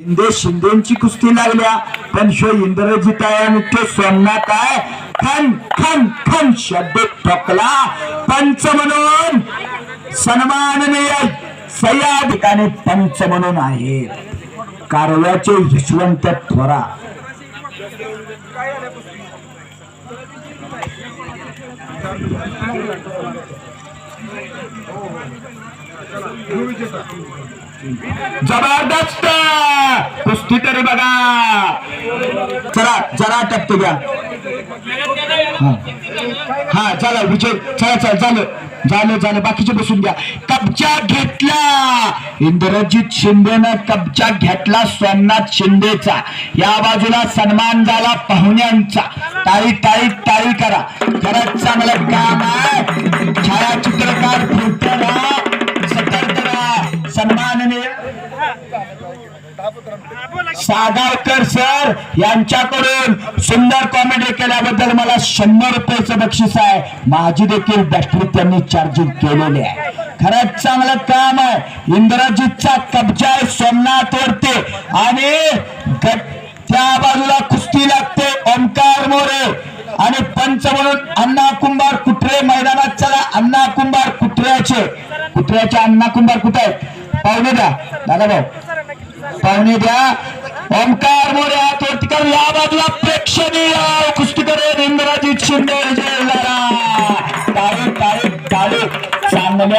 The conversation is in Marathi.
हिंदे शिंदेची कुस्ती लागल्या. पण शो इंद्रजित आहे आणि तो सोमनाथ आहे. खन खन खन शब्द ठोकला. पंच म्हणून सन्माननीय सह्या ठिकाणी पंच म्हणून आहे. कारव्याचे यशवंत थोरा. जबरदस्त! कुस्ती तरी बघा! चला जरा टप्प द्या. हा. चला विजय चला चला झालं. झालं झालं. बाकीचे बसून घ्या. कब्जा घेतला! इंद्रजित शिंदेनं कब्जा घेतला सोमनाथ शिंदेचा. या बाजूला सन्मान झाला पाहुण्यांचा. टाळी टाळी टाळी करा. खरंच चांगलं काम आहे. सागावकर सर यांच्याकडून सुंदर कॉमेडी केल्याबद्दल मला शंभर रुपयाचं बक्षीस आहे. माझी देखील बॅटरी त्यांनी चार्जिंग केलेली आहे. खरंच चांगलं काम आहे. इंद्रजितचा कब्जा आहे सोमनाथ वरती. आणि त्या बाजूला कुस्ती लागते ओंकार मोरे. आणि पंच म्हणून अण्णा कुंभार कुठरे मैदानात चला. अण्णा कुंभार कुत्र्याचे कुत्र्याचे अण्णा कुंभार कुठे आहेत? पाहुणे द्या दादा भाऊ पाहुणे द्या. ओमकार मोरे हात वरती करून या बाजूला प्रेक्षणीय.